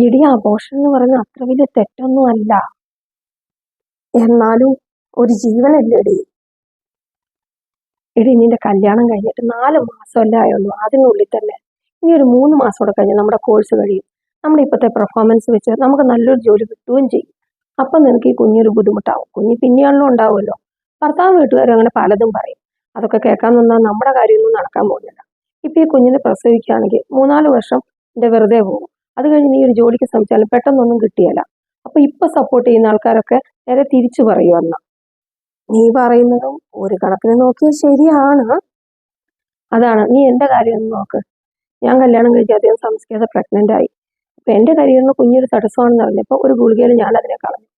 എടി അബോർഷൻ എന്ന് പറയുന്നത് അത്ര വലിയ തെറ്റൊന്നും അല്ല. എന്നാലും ഒരു ജീവനല്ലേടി എടി നിന്റെ കല്യാണം കഴിഞ്ഞിട്ട് നാല് മാസമല്ലേ ആയുള്ളൂ. അതിനുള്ളിൽ തന്നെ ഇനി ഒരു മൂന്ന് മാസം കൂടെ കഴിഞ്ഞ് നമ്മുടെ കോഴ്സ് കഴിയും. നമ്മുടെ ഇപ്പോഴത്തെ പെർഫോമൻസ് വെച്ച് നമുക്ക് നല്ലൊരു ജോലി കിട്ടുകയും ചെയ്യും. അപ്പം നിനക്ക് ഈ കുഞ്ഞൊരു ബുദ്ധിമുട്ടാവും. കുഞ്ഞ് പിന്നെയാണല്ലോ ഉണ്ടാവുമല്ലോ. ഭർത്താവ് വീട്ടുകാരും അങ്ങനെ പലതും പറയും. അതൊക്കെ കേൾക്കാൻ നിന്നാൽ നമ്മുടെ കാര്യമൊന്നും നടക്കാൻ പോകുന്നില്ല. ഇപ്പൊ ഈ കുഞ്ഞിനെ പ്രസവിക്കുകയാണെങ്കിൽ മൂന്നാൽ വർഷം എന്റെ വെറുതെ പോകും. അത് കഴിഞ്ഞ് നീ ഒരു ജോലിക്ക് ശ്രമിച്ചാലും പെട്ടെന്നൊന്നും കിട്ടിയല്ല അപ്പൊ ഇപ്പൊ സപ്പോർട്ട് ചെയ്യുന്ന ആൾക്കാരൊക്കെ നേരെ തിരിച്ചു പറയുമെന്ന നീ പറയുന്നതും ഒരു കണക്കിന് നോക്കിയാൽ ശരിയാണ്. അതാണ്. നീ എന്റെ കാര്യം ഒന്ന് നോക്ക്. ഞാൻ കല്യാണം കഴിച്ച് അധികം സംസ്കൃത പ്രഗ്നന്റ് ആയി. അപ്പൊ എന്റെ കരിയറിന് കുഞ്ഞൊരു തടസ്സമാണെന്ന് അറിഞ്ഞപ്പോൾ ഒരു ഗുളികയിൽ ഞാൻ അതിനെ കളഞ്ഞു.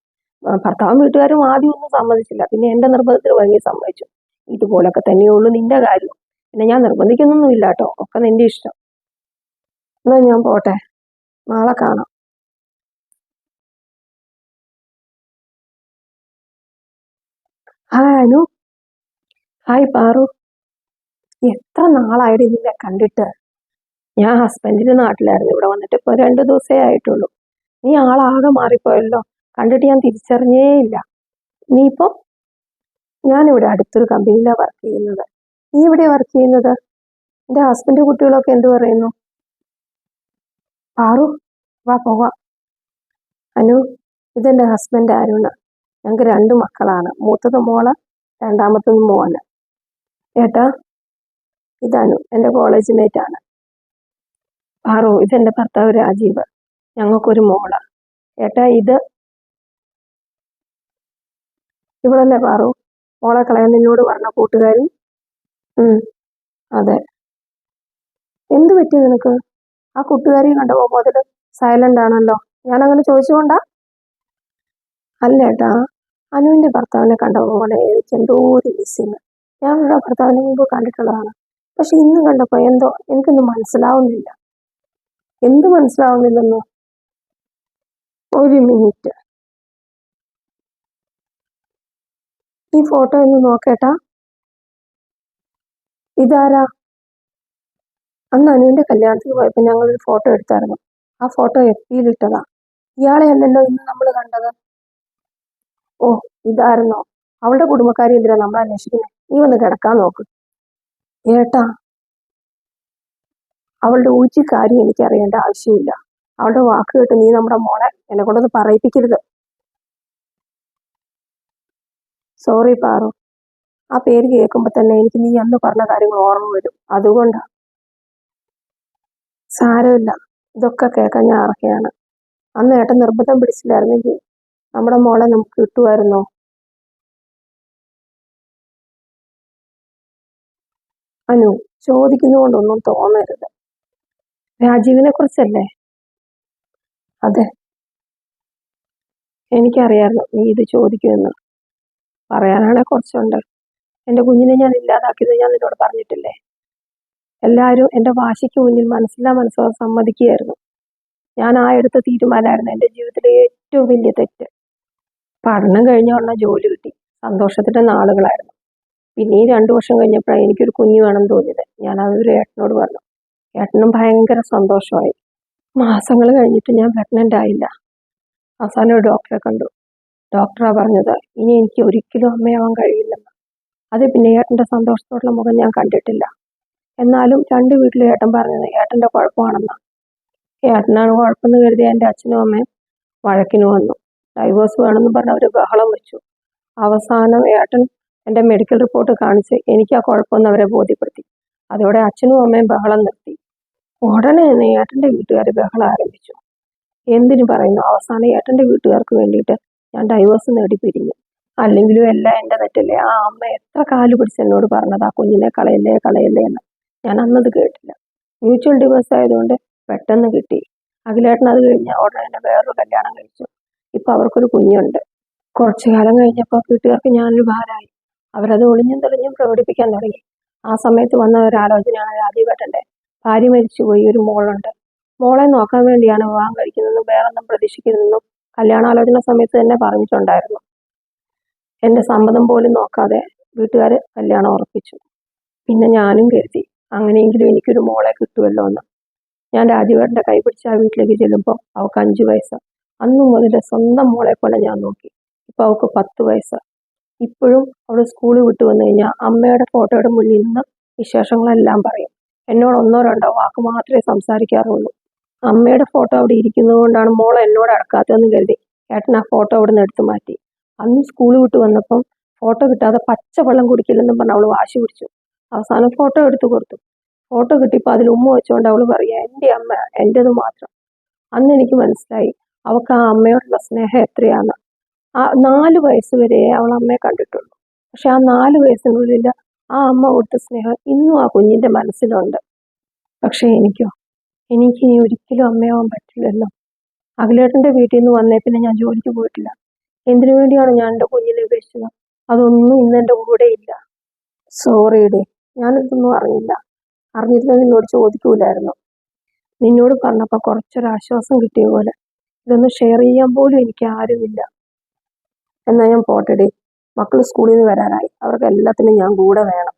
ഭർത്താവും വീട്ടുകാരും ആദ്യം ഒന്നും സമ്മതിച്ചില്ല. പിന്നെ എന്റെ നിർബന്ധത്തിൽ വഴങ്ങി സമ്മതിച്ചു. ഇതുപോലൊക്കെ തന്നെയുള്ളൂ നിന്റെ കാര്യം. പിന്നെ ഞാൻ നിർബന്ധിക്കുന്നൊന്നുമില്ല കേട്ടോ ഒക്കെ നിന്റെ ഇഷ്ടം. എന്നാ ഞാൻ പോട്ടെ. നാളെ കാണാം. ഹായ് അനു. ഹായ് പാറു. എത്ര നാളായിട്ട് ഇതിനെ കണ്ടിട്ട്? ഞാൻ ഹസ്ബൻഡിന്റെ നാട്ടിലായിരുന്നു. ഇവിടെ വന്നിട്ട് ഇപ്പൊ രണ്ട് ദിവസമേ ആയിട്ടുള്ളൂ. നീ ആളാകെ മാറിപ്പോയല്ലോ. കണ്ടിട്ട് ഞാൻ തിരിച്ചറിഞ്ഞേ ഇല്ല. നീ ഇപ്പൊ ഞാനിവിടെ അടുത്തൊരു കമ്പനിയിലാണ് വർക്ക് ചെയ്യുന്നത്. നീ ഇവിടെ വർക്ക് ചെയ്യുന്നത്? എന്റെ ഹസ്ബൻഡ് കുട്ടികളൊക്കെ എന്തു പറയുന്നു? പാറു വാ പോവാം. അനു ഇതെന്റെ ഹസ്ബൻഡ് അരുണ്. ഞങ്ങൾക്ക് രണ്ട് മക്കളാണ്. മൂത്തത് മോൾ രണ്ടാമത്തത് മോന്. ഏട്ടാ ഇതനു എന്റെ കോളേജ് മേറ്റ് ആണ്. പാറു ഇതെന്റെ ഭർത്താവ് രാജീവ്. ഞങ്ങൾക്കൊരു മോൾ. ഏട്ടാ ഇത് ഇവളല്ലേ പാറു? മോളെ കളയാൻ നിന്നോട് പറഞ്ഞ കൂട്ടുകാരി? അതെ. എന്ത് പറ്റി നിനക്ക്? ആ കൂട്ടുകാരി കണ്ടപ്പോ മുതൽ സൈലന്റ് ആണല്ലോ. ഞാൻ അങ്ങനെ ചോദിച്ചുകൊണ്ടാ? അല്ല ഏട്ടാ അനുവിന്റെ ഭർത്താവിനെ കണ്ട? പോലെ എനിക്ക് എന്തോ ഒരു മിസ്സിങ് ഞാൻ ആ ഭർത്താവിനെ മുമ്പ് കണ്ടിട്ടുള്ളതാണ്. പക്ഷെ ഇന്ന് കണ്ടപ്പോ എന്തോ എനിക്കൊന്നും മനസ്സിലാവുന്നില്ല. എന്ത് മനസ്സിലാവുന്നില്ലെന്നോ? ഒരു മിനിറ്റ് ഈ ഫോട്ടോ ഒന്ന് നോക്കേട്ടാ ഇതാരാ? അന്ന് അനുവിന്റെ കല്യാണത്തിന് പോയപ്പോൾ ഞങ്ങളൊരു ഫോട്ടോ എടുത്തായിരുന്നു. ആ ഫോട്ടോ പിയിൽ ഇയാളെ അല്ലല്ലോ ഇന്ന് നമ്മൾ കണ്ടത്? ഓ ഇതായിരുന്നോ? അവളുടെ കുടുംബക്കാരി എന്തിനാ നമ്മൾ അന്വേഷിക്കുന്നത് നീ വന്ന് കിടക്കാൻ നോക്ക്. ഏട്ടാ അവളുടെ ഊച്ചി കാര്യം എനിക്ക് അറിയേണ്ട ആവശ്യമില്ല. അവളുടെ വാക്ക് കേട്ട് നീ നമ്മുടെ മോളെ എന്നെ കൊണ്ടൊന്ന് പറയിപ്പിക്കരുത്. സോറി പാറു. ആ പേര് കേൾക്കുമ്പോൾ തന്നെ എനിക്ക് നീ അന്ന് പറഞ്ഞ കാര്യങ്ങൾ ഓർമ്മ വരും. അതുകൊണ്ടാ. സാരമില്ല. ഇതൊക്കെ കേൾക്കാൻ ഞാൻ അർഹയാണ്. അന്ന് ഏട്ടൻ നിർബന്ധം പിടിച്ചില്ലായിരുന്നെങ്കിൽ നമ്മുടെ മോളെ നമുക്ക് കിട്ടുമായിരുന്നോ? അനു ചോദിക്കുന്നതുകൊണ്ടൊന്നും തോന്നരുത്. രാജീവിനെ കുറിച്ചല്ലേ? അതെ. എനിക്കറിയായിരുന്നു നീ ഇത് ചോദിക്കുമെന്ന്. പറയാനാണെ കുറച്ചുണ്ട്. എന്റെ കുഞ്ഞിനെ ഞാൻ ഇല്ലാതാക്കിയത് ഞാൻ നിന്നോട് പറഞ്ഞിട്ടില്ലേ? എല്ലാവരും എന്റെ വാശിക്ക് മുന്നിൽ മനസ്സിലാ മനസ്സോടെ സമ്മതിക്കുകയായിരുന്നു. ഞാൻ ആ എടുത്ത തീരുമാനമായിരുന്നു എന്റെ ജീവിതത്തിലെ ഏറ്റവും വലിയ തെറ്റ്. പഠനം കഴിഞ്ഞ ഉടനെ ജോലി കിട്ടി. സന്തോഷത്തിന്റെ നാളുകളായിരുന്നു. പിന്നെ ഈ രണ്ടു വർഷം കഴിഞ്ഞപ്പോഴാണ് എനിക്കൊരു കുഞ്ഞ് വേണം തോന്നിയത്. ഞാൻ അതൊരു ഏട്ടനോട് പറഞ്ഞു. ഏട്ടനും ഭയങ്കര സന്തോഷമായി. മാസങ്ങൾ കഴിഞ്ഞിട്ട് ഞാൻ പ്രഗ്നന്റ് ആയില്ല. അവസാനം ഒരു ഡോക്ടറെ കണ്ടു. ഡോക്ടറാ പറഞ്ഞത് ഇനി എനിക്ക് ഒരിക്കലും അമ്മയാവാൻ കഴിയില്ലെന്ന്. അത് പിന്നെ ഏട്ടന്റെ സന്തോഷത്തോടുള്ള മുഖം ഞാൻ കണ്ടിട്ടില്ല. എന്നാലും രണ്ട് വീട്ടിലും ഏട്ടൻ പറഞ്ഞത് ഏട്ടന്റെ കുഴപ്പമാണെന്നാണ് ഏട്ടനാണ് കുഴപ്പമെന്ന് കരുതി എന്റെ അച്ഛനും അമ്മയും വഴക്കിന് വന്നു. ഡൈവോഴ്സ് വേണമെന്ന് പറഞ്ഞ് അവർ ബഹളം വെച്ചു. അവസാനം ഏട്ടൻ എന്റെ മെഡിക്കൽ റിപ്പോർട്ട് കാണിച്ച് എനിക്ക് ആ കുഴപ്പമെന്ന് അവരെ ബോധ്യപ്പെടുത്തി. അതോടെ അച്ഛനും അമ്മയും ബഹളം നിർത്തി. ഉടനെ തന്നെ ഏട്ടന്റെ വീട്ടുകാർ ബഹളം ആരംഭിച്ചു. എന്തിനു പറയുന്നു? അവസാനം ഏട്ടന്റെ വീട്ടുകാർക്ക് വേണ്ടിയിട്ട് ഞാൻ ഡൈവോഴ്സ് നേടി പിരിഞ്ഞു. അല്ലെങ്കിലും എല്ലാം എന്റെ തെറ്റല്ലേ? ആ അമ്മ എത്ര കാലു പിടിച്ച് എന്നോട് പറഞ്ഞത്? ആ കുഞ്ഞിനെ കളയല്ലേ കളയല്ലേ എന്ന്. ഞാൻ അന്നത് കേട്ടില്ല. മ്യൂച്വൽ ഡിവോഴ്സ് ആയതുകൊണ്ട് പെട്ടെന്ന് കിട്ടി. അഖിലേട്ടൻ അത് കഴിഞ്ഞ ഉടനെ തന്നെ വേറൊരു കല്യാണം കഴിച്ചു. ഇപ്പൊ അവർക്കൊരു കുഞ്ഞുണ്ട്. കുറച്ചു കാലം കഴിഞ്ഞപ്പോൾ വീട്ടുകാർക്ക് ഞാനൊരു ഭാരമായി. അവരത് ഒളിഞ്ഞും തെളിഞ്ഞും പ്രകടിപ്പിക്കാൻ തുടങ്ങി. ആ സമയത്ത് വന്ന ഒരാലോചനയാണ് രാജീവേട്ടന്റെ ഭാര്യ മരിച്ചുപോയി ഒരു മോളുണ്ട്. മോളെ നോക്കാൻ വേണ്ടിയാണ് വിവാഹം കഴിക്കുന്നതെന്നും വേറൊന്നും പ്രതീക്ഷിക്കുന്നതെന്നും കല്യാണാലോചന സമയത്ത് തന്നെ പറഞ്ഞിട്ടുണ്ടായിരുന്നു. എന്റെ സമ്മതം പോലും നോക്കാതെ വീട്ടുകാർ കല്യാണം ഉറപ്പിച്ചു. പിന്നെ ഞാനും കരുതി. അങ്ങനെയെങ്കിലും എനിക്കൊരു മോളെ കിട്ടുമല്ലോ എന്ന് ഞാൻ രാജുവേട്ടന്റെ കൈ പിടിച്ച് ആ വീട്ടിലേക്ക് ചെല്ലുമ്പോൾ അവൾക്ക് അഞ്ച് വയസ്സ്. അന്ന് മുതൽ സ്വന്തം മോളെ പോലെ ഞാൻ നോക്കി. ഇപ്പോൾ അവൾക്ക് പത്ത് വയസ്സ്. ഇപ്പോഴും അവൾ സ്കൂളിൽ വിട്ട് വന്നു കഴിഞ്ഞാൽ അമ്മയുടെ ഫോട്ടോയുടെ മുന്നിൽ നിന്ന് വിശേഷങ്ങളെല്ലാം പറയും. എന്നോട് ഒന്നോ രണ്ടോ വാക്ക് മാത്രമേ സംസാരിക്കാറുള്ളൂ. അമ്മയുടെ ഫോട്ടോ അവിടെ ഇരിക്കുന്നത് കൊണ്ടാണ് മോൾ എന്നോട് അടക്കാത്തതെന്ന് കരുതി ഏട്ടൻ ആ ഫോട്ടോ അവിടെ നിന്ന് എടുത്തു മാറ്റി. അന്ന് സ്കൂൾ വിട്ട് വന്നപ്പം ഫോട്ടോ കിട്ടാതെ പച്ച വെള്ളം കുടിക്കില്ലെന്നും പറഞ്ഞ് അവൾ വാശി പിടിച്ചു. അവസാനം ഫോട്ടോ എടുത്തു കൊടുത്തു. ഫോട്ടോ കിട്ടിയപ്പോൾ അതിൽ ഉമ്മ വെച്ചുകൊണ്ട് അവൾ പറയുക എന്റെ അമ്മ എന്റെത് മാത്രം. അന്ന് എനിക്ക് മനസ്സിലായി അവൾക്ക് ആ അമ്മയോടുള്ള സ്നേഹം എത്രയാണ് ആ നാല് വയസ്സ് വരെ അവൾ അമ്മയെ കണ്ടിട്ടുള്ളൂ. പക്ഷെ ആ നാല് വയസ്സിനുള്ളിൽ ആ അമ്മ കൊടുത്ത സ്നേഹം ഇന്നും ആ കുഞ്ഞിന്റെ മനസ്സിലുണ്ട്. പക്ഷേ എനിക്കോ എനിക്ക് ഇനി ഒരിക്കലും അമ്മയാവാൻ പറ്റില്ലല്ലോ. അഖിലേട്ടന്റെ വീട്ടിൽ നിന്ന് വന്നേ പിന്നെ ഞാൻ ജോലിക്ക് പോയിട്ടില്ല. എന്തിനു വേണ്ടിയാണ് ഞാൻ എന്റെ കുഞ്ഞിനെ ഉപേക്ഷിച്ചത്? അതൊന്നും ഇന്ന് എന്റെ കൂടെ ഇല്ല. സോറിയുടെ ഞാനിതൊന്നും അറിഞ്ഞില്ല അറിഞ്ഞിരുന്നെങ്കിൽ നിന്നോട് ചോദിക്കൂലായിരുന്നു. നിന്നോട് പറഞ്ഞപ്പോൾ കുറച്ചൊരാശ്വാസം കിട്ടിയ പോലെ. ഇതൊന്ന് ഷെയർ ചെയ്യാൻ പോലും എനിക്ക് ആരുമില്ല. എന്നാൽ ഞാൻ പോട്ടെടി. മക്കൾ സ്കൂളിൽ നിന്ന് വരാനായി അവർക്ക് എല്ലാത്തിനും ഞാൻ കൂടെ വേണം.